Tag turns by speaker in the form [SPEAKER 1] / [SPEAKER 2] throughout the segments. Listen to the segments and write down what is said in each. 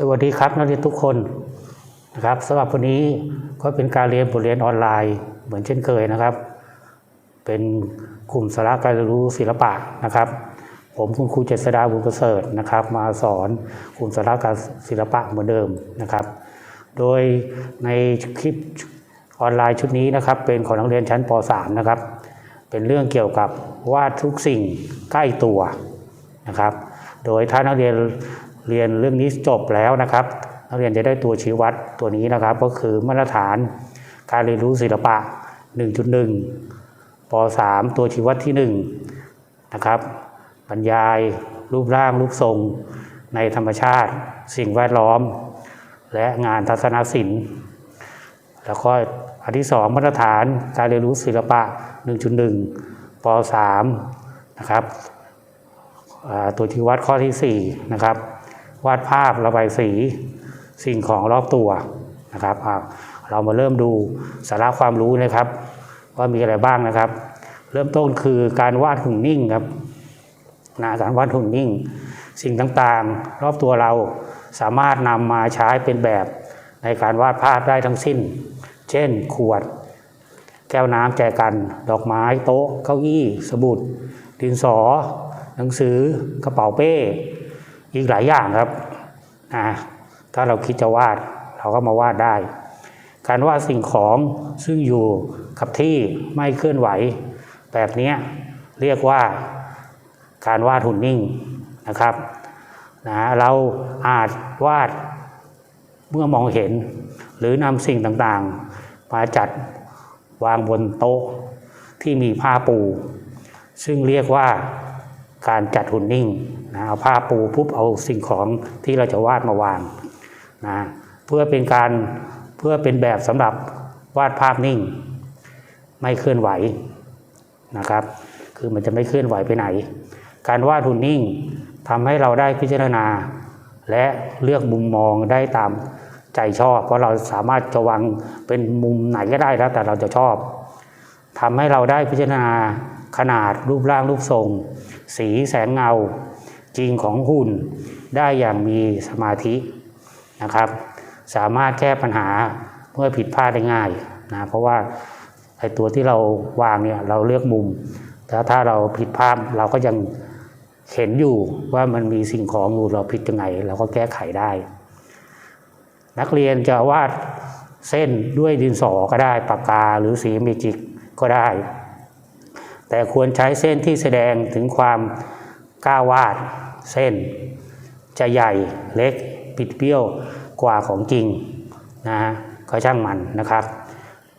[SPEAKER 1] สวัสดีครับนักเรียนทุกคนนะครับสำหรับวันนี้ก็เป็นการเรียนบทเรียนออนไลน์ เหมือนเช่นเคยนะครับ เป็นกลุ่มสาระการเรียนรู้ศิลปะนะครับ ผมคุณครูเจษดาบุญประเสริฐนะครับ มาสอนกลุ่มสาระการศิลปะเหมือนเดิมนะครับ โดยในคลิปออนไลน์ชุดนี้นะครับ เป็นของนักเรียนชั้นป .3 นะครับ เป็นเรื่องเกี่ยวกับวาดทุกสิ่งใกล้ตัวนะครับ โดยถ้านักเรียน เรียนเรื่องนี้จบแล้วนะครับนักเรียนจะได้ตัวชี้วัดตัวนี้นะครับ ก็คือมาตรฐานการเรียนรู้ศิลปะ 1.1ป .3 ตัวชี้วัดที่ 1 นะครับ บรรยายรูปร่างรูปทรงในธรรมชาติ สิ่งแวดล้อม และงานทัศนศิลป์แล้วก็อันที่สองมาตรฐานการเรียนรู้ศิลปะ 1.1ป .3 นะครับตัวที่วัดข้อที่ 4 นะครับ วาดภาพระบายสีสิ่งของรอบตัวนะครับเรามาเริ่มดูสาระความรู้นะครับ ว่ามีอะไรบ้างนะครับ เริ่มต้นคือการวาดหุ่นนิ่งครับนะการวาดหุ่นนิ่ง สิ่งต่างๆ รอบตัวเราสามารถนำมาใช้เป็นแบบในการวาดภาพได้ทั้งสิ้น เช่น ขวด แก้วน้ำแจกัน ดอกไม้โต๊ะ เก้าอี้ สมุด ดินสอ หนังสือ กระเป๋าเป้ อีกหลายอย่างครับนะถ้าเราคิดจะวาดเราก็มาวาดได้ การวาดสิ่งของซึ่งอยู่กับที่ไม่เคลื่อนไหว แบบนี้เรียกว่าการวาดหุ่นนิ่งนะครับนะเราอาจวาดเมื่อมองเห็น หรือนำสิ่งต่างๆ มาจัดวางบนโต๊ะที่มีผ้าปู ซึ่งเรียกว่าการจัดหุ่นนิ่ง นะเอาผ้าปูปุ๊บเอาสิ่งของที่เราจะวาดมาวางนะเพื่อเป็นการเพื่อเป็นแบบสำหรับวาดภาพนิ่ง ไม่เคลื่อนไหวนะครับ คือมันจะไม่เคลื่อนไหวไปไหน การวาดหุ่นนิ่งทำให้เราได้พิจารณา และเลือกมุมมองได้ตามใจชอบ เพราะเราสามารถจะวางเป็นมุมไหนก็ได้แล้วแต่เราจะชอบทำให้เราได้พิจารณาขนาดรูปร่างรูปทรง สีแสงเงา จริงของหุ่นได้อย่างมีสมาธินะครับ สามารถแก้ปัญหาเมื่อผิดพลาดได้ง่ายนะเพราะว่าไอตัวที่เราวางเนี่ยเราเลือกมุมแต่ถ้าเราผิดพลาดเราก็ยังเห็นอยู่ว่ามันมีสิ่งของอยู่เราผิดยังไง เราก็แก้ไขได้ นักเรียนจะวาดเส้นด้วยดินสอก็ได้ปากกาหรือสีเมจิกก็ได้ แต่ควรใช้เส้นที่แสดงถึงความ กล้าวาด เส้น จะใหญ่เล็กปิดเบี้ยวกว่าของจริงนะฮะก็ช่างมันนะครับ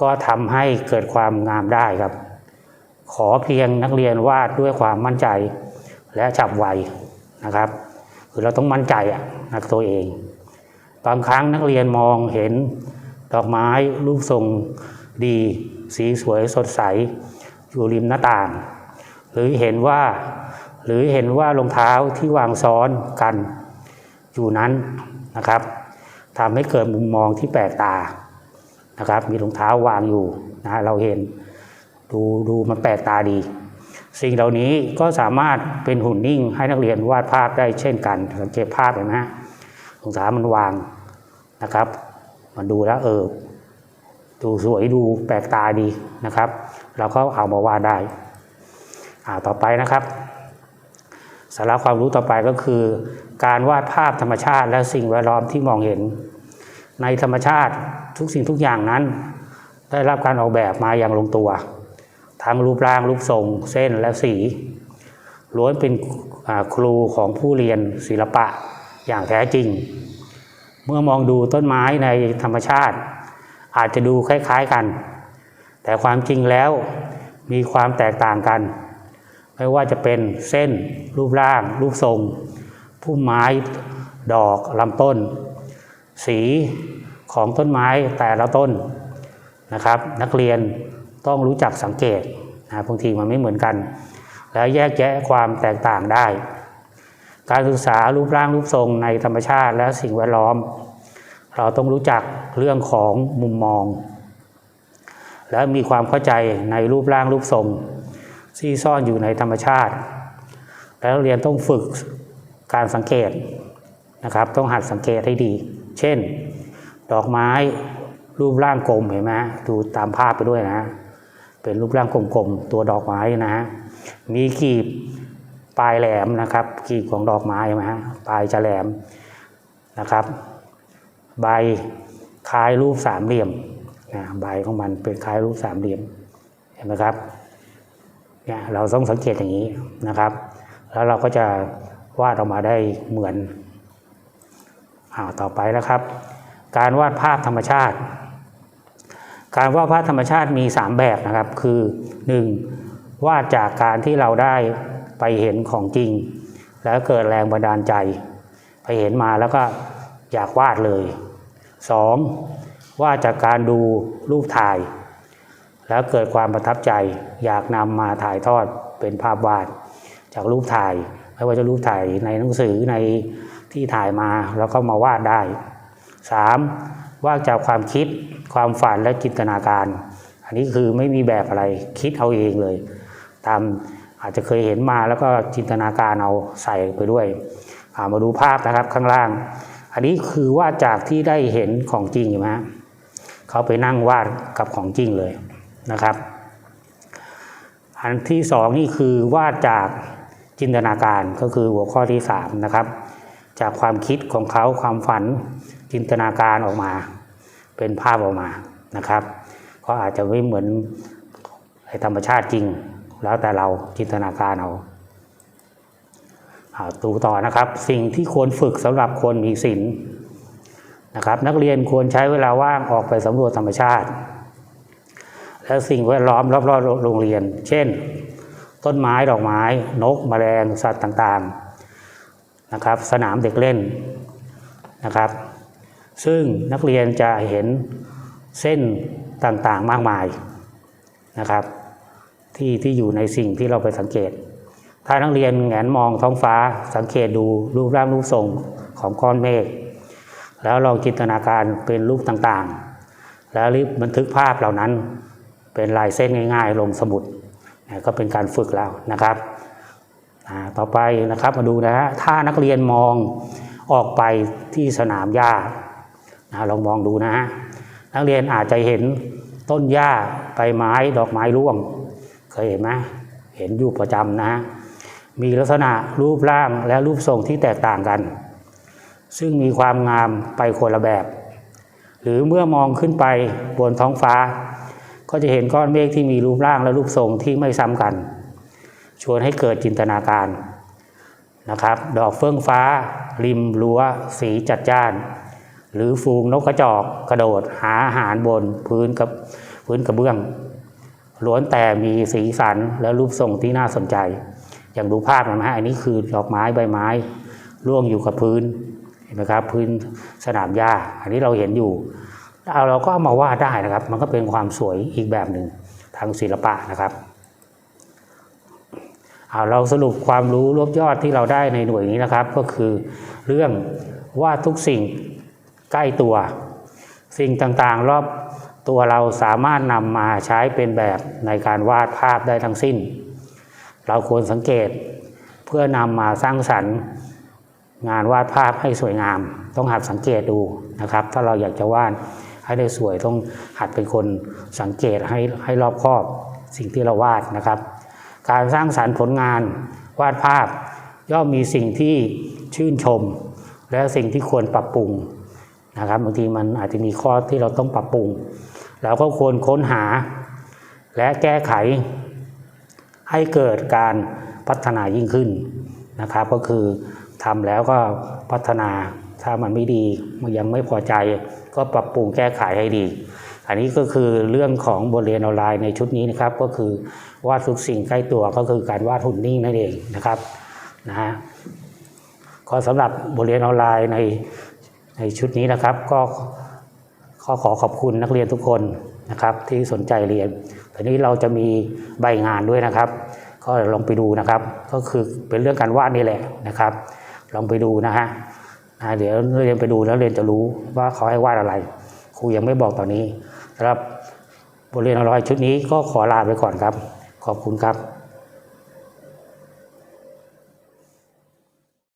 [SPEAKER 1] ก็ทำให้เกิดความงามได้ครับ ขอเพียงนักเรียนวาดด้วยความมั่นใจและฉับไวนะครับ คือเราต้องมั่นใจอะนักตัวเอง บางครั้งนักเรียนมองเห็นดอกไม้รูปทรงดี สีสวยสดใส อยู่ริมหน้าต่าง หรือเห็นว่า หรือเห็นว่ารองเท้าที่วางซ้อนกันอยู่นั้นนะครับทำให้เกิดมุมมองที่แปลกตานะครับ มีรองเท้าวางอยู่นะเราเห็นดูดูมันแปลกตาดี สิ่งเหล่านี้ก็สามารถเป็นหุ่นนิ่งให้นักเรียนวาดภาพได้เช่นกัน สังเกตภาพเห็นไหมรองเท้ามันวางนะครับ มันดูแล้วเออดูสวยดูแปลกตาดีนะครับ เราก็เอามาวาดได้อ่าต่อไปนะครับ สาระความรู้ต่อไปก็คือ การวาดภาพธรรมชาติและสิ่งแวดล้อมที่มองเห็น ในธรรมชาติทุกสิ่งทุกอย่างนั้น ได้รับการออกแบบมาอย่างลงตัว ทั้งรูปร่างรูปทรง เส้นและสีล้วนเป็นครูของผู้เรียนศิลปะอย่างแท้จริง เมื่อมองดูต้นไม้ในธรรมชาติ อาจจะดูคล้ายๆกัน แต่ความจริงแล้วมีความแตกต่างกัน ไม่ว่าจะเป็นเส้นรูปร่าง รูปทรงพุ่มไม้ดอกลำต้น สีของต้นไม้แต่ละต้นนะครับ นักเรียนต้องรู้จักสังเกตนะบางทีมันไม่เหมือนกัน แล้วแยกแยะความแตกต่างได้ การศึกษารูปร่างรูปทรงในธรรมชาติและสิ่งแวดล้อม เราต้องรู้จักเรื่องของมุมมอง และมีความเข้าใจในรูปร่างรูปทรง ที่ซ่อนอยู่ในธรรมชาติ แล้วเรียนต้องฝึกการสังเกตนะครับ ต้องหัดสังเกตให้ดี เช่น ดอกไม้รูปร่างกลมเห็นไหมดูตามภาพไปด้วยนะ เป็นรูปร่างกลมๆตัวดอกไม้นะฮะมีกีบปลายแหลมนะครับ กีบของดอกไม้เห็นไหมฮะปลายจะแหลมนะครับ ใบคล้ายรูปสามเหลี่ยมนะใบของมันเป็นคล้ายรูปสามเหลี่ยมเห็นไหมครับ เนี่ยเราต้องสังเกตอย่างนี้นะครับ แล้วเราก็จะวาดออกมาได้เหมือนอ่าต่อไปนะครับ การวาดภาพธรรมชาติ การวาดภาพธรรมชาติมี 3 แบบนะครับ คือ 1. วาดจากการที่เราได้ไปเห็นของจริง แล้วเกิดแรงบันดาลใจ ไปเห็นมาแล้วก็อยากวาดเลย 2. วาดจากการดูรูปถ่าย แล้วเกิดความประทับใจอยากนำมาถ่ายทอดเป็นภาพวาดจากรูปถ่าย ไม่ว่าจะรูปถ่ายในหนังสือในที่ถ่ายมาแล้วก็มาวาดได้ 3. วาดจากความคิดความฝันและจินตนาการ อันนี้คือไม่มีแบบอะไรคิดเอาเองเลย ตามอาจจะเคยเห็นมาแล้วก็จินตนาการเอาใส่ไปด้วยามาดูภาพนะครับข้างล่าง อันนี้คือวาดจากที่ได้เห็นของจริงเห็นไหมเขาไปนั่งวาดกับของจริงเลย นะครับ อันที่สองนี่คือวาดจากจินตนาการก็คือหัวข้อที่สามนะครับ จากความคิดของเขาความฝันจินตนาการออกมา เป็นภาพออกมานะครับ ก็อาจจะไม่เหมือนธรรมชาติจริง แล้วแต่เราจินตนาการเอาเอาดูต่อนะครับ สิ่งที่ควรฝึกสำหรับคนมีศีลนะครับ นักเรียนควรใช้เวลาว่างออกไปสำรวจธรรมชาติ และสิ่งแวดล้อมรอบๆโรงเรียน เช่น ต้นไม้ดอกไม้ นกแมลงสัตว์ต่างๆนะครับ สนามเด็กเล่นนะครับ ซึ่งนักเรียนจะเห็นเส้นต่างๆมากมายนะครับ ที่ที่อยู่ในสิ่งที่เราไปสังเกต ถ้านักเรียนแงนมองท้องฟ้าสังเกตดูรูปร่างรูปทรงของก้อนเมฆแล้วลองจินตนาการเป็นรูปต่างๆ แล้วรีบบันทึกภาพเหล่านั้น เป็นลายเส้นง่าย ๆ ลงสมุดนะก็เป็นการฝึกแล้วนะครับต่อไปนะครับมาดูนะฮะถ้านักเรียนมองออกไปที่สนามหญ้านะลองมองดูนะฮะนักเรียนอาจจะเห็นต้นหญ้าใบไม้ดอกไม้ร่วงเคยเห็นไหมเห็นอยู่ประจำนะฮะมีลักษณะรูปร่างและรูปทรงที่แตกต่างกัน ซึ่งมีความงามไปคนละแบบ หรือเมื่อมองขึ้นไปบนท้องฟ้า ก็จะเห็นก้อนเมฆที่มีรูปร่างและรูปทรงที่ไม่ซ้ำกัน ชวนให้เกิดจินตนาการนะครับ ดอกเฟื่องฟ้า ริมรั้ว สีจัดจ้าน หรือฟูงนกกระจอกกระโดดหาอาหารบนพื้นกับพื้นกระเบื้อง ล้วนแต่มีสีสันและรูปทรงที่น่าสนใจ อย่างดูภาพนะฮะอันนี้คือดอกไม้ใบไม้ร่วงอยู่กับพื้นเห็นไหมครับพื้นสนามหญ้าอันนี้เราเห็นอยู่ เอาเราก็ามาวาดได้นะครับ มันก็เป็นความสวยอีกแบบหนึ่งทางศิลปะนะครับเอาเราสรุปความรู้รวบยอดที่เราได้ในหน่วยนี้นะครับ ก็คือเรื่องวาดทุกสิ่งใกล้ตัว สิ่งต่างๆ รอบตัวเราสามารถนำมาใช้เป็นแบบในการวาดภาพได้ทั้งสิ้น เราควรสังเกตเพื่อนำมาสร้างสรรค์งานวาดภาพให้สวยงาม ต้องหัดสังเกตดูนะครับ ถ้าเราอยากจะวาด ให้ได้สวยต้องหัดเป็นคนสังเกตให้ให้รอบคอบสิ่งที่เราวาดนะครับ การสร้างสรรค์ผลงานวาดภาพ ย่อมมีสิ่งที่ชื่นชม และสิ่งที่ควรปรับปรุงนะครับบางทีมันอาจจะมีข้อที่เราต้องปรับปรุงเราก็ควรค้นหา และแก้ไข ให้เกิดการพัฒนายิ่งขึ้นนะครับ ก็คือทำแล้วก็พัฒนาถ้ามันไม่ดีมันยังไม่พอใจ ก็ปรับปรุงแก้ไขให้ดี อันนี้ก็คือเรื่องของบทเรียนออนไลน์ในชุดนี้นะครับ ก็คือวาดทุกสิ่งใกล้ตัวก็คือการวาดหุ่นนิ่งนั่นเองนะครับนะฮะก็สำหรับบทเรียนออนไลน์ในในชุดนี้นะครับ ก็ขอขอขอบคุณนักเรียนทุกคนนะครับที่สนใจเรียนตอนนี้เราจะมีใบงานด้วยนะครับ ก็ลองไปดูนะครับ ก็คือเป็นเรื่องการวาดนี่แหละนะครับ ลองไปดูนะฮะ เดี๋ยวเรียนไปดูแล้วเรียนจะรู้ว่าเขาให้วาดอะไร ครูยังไม่บอกตอนนี้สำหรับบทเรียนอร่อยชุดนี้ก็ขอลาไปก่อนครับ ขอบคุณครับ